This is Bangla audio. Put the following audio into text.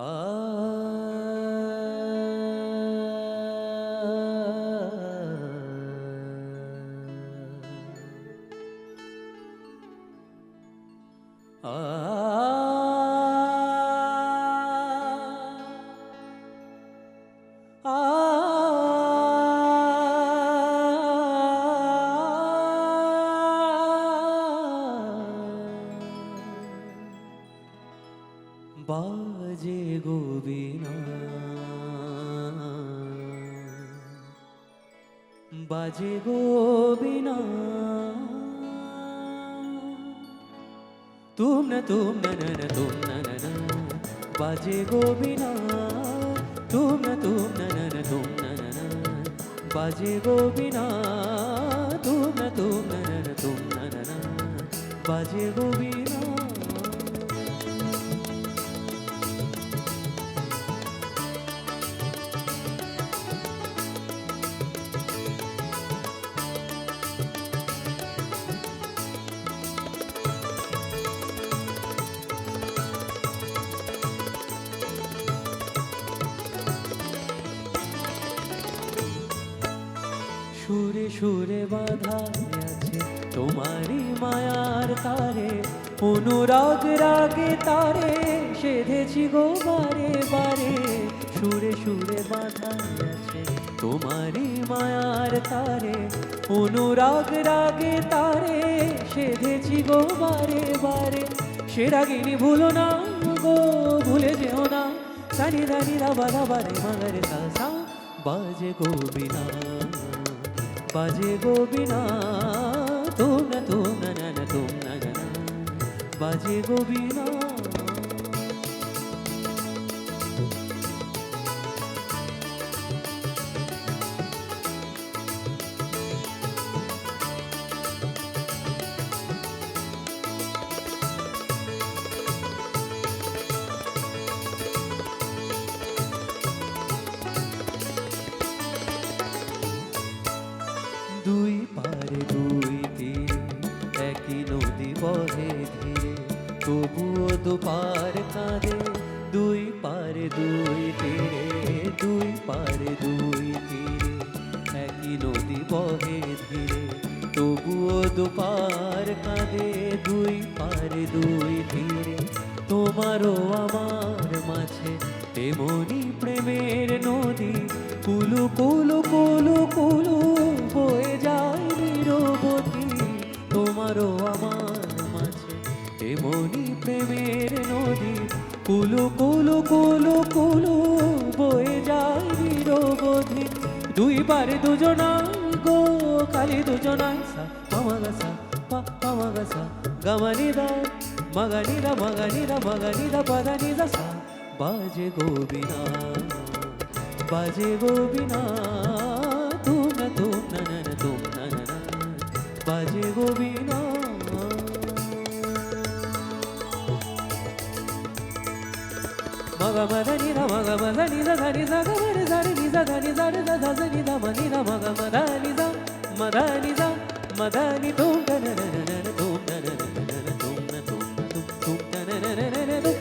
Ah. বাজে গোবিনা। বাজে গোবিনা। তুম না তুম না না না, তুম না না না। বাজে গোবিনা। তুম না তুম না না না, তুম না না বাজে গোবিনা। তুম না তুম না না তুম না না। বাজে গোবিনা। সুরে বাধা আছে তোমারই মায়ার তারে, অনুরাগ রাগে তারে, সেধেছি গো বারে বারে। সুরে সুরে বাধা আছে তোমারই মায়ার তারে, অনুরাগ রাগে তারে, সেধেছি গো বারে বারে। সে রাগিনী ভুলো না গো, ভুলে যেও না। সানি দানি রাবা রাবা রে মাগারে সা বাজে গোবিনা বাজে গোবিনা তুম না তুম না না তুম না বাজে গোবিনা দুই পারে দুই তীরে, একই নদী বহে ধীরে। তবুও দুপার কাঁদে দুই পারে দুই তীরে, দুই পারে দুই তীরে, একই নদী বহে ধীরে। তবুও দুপার কাঁদে দুই পারে দুই তীরে, তোমারও আমার মাঝে এমনি প্রেমের নদী। কুলু কুলু কুলু কুলু কুলু কুলু কুলু কুলু বয়ে যায় নিরবধি। দুইবার দুজনাই গো খালি দুজনাই সা মামাগাসা পা মামাগাসা গমনিদা মগনিদা মগনিদা মগনিদা পদনিদা সা। বাজে গোবিনা বাজে গোবিনা, তুম না তুম না না তুম না। বাজে গোবিনা మగ మదని ద మగ మదని ద ధని ద గ మరి సరి ని ద ధని ద రి ద ధ స ని ద మని ద మగ మదని the Madani the Madani Tum the న న న న న తుం ద న న న న న తుం న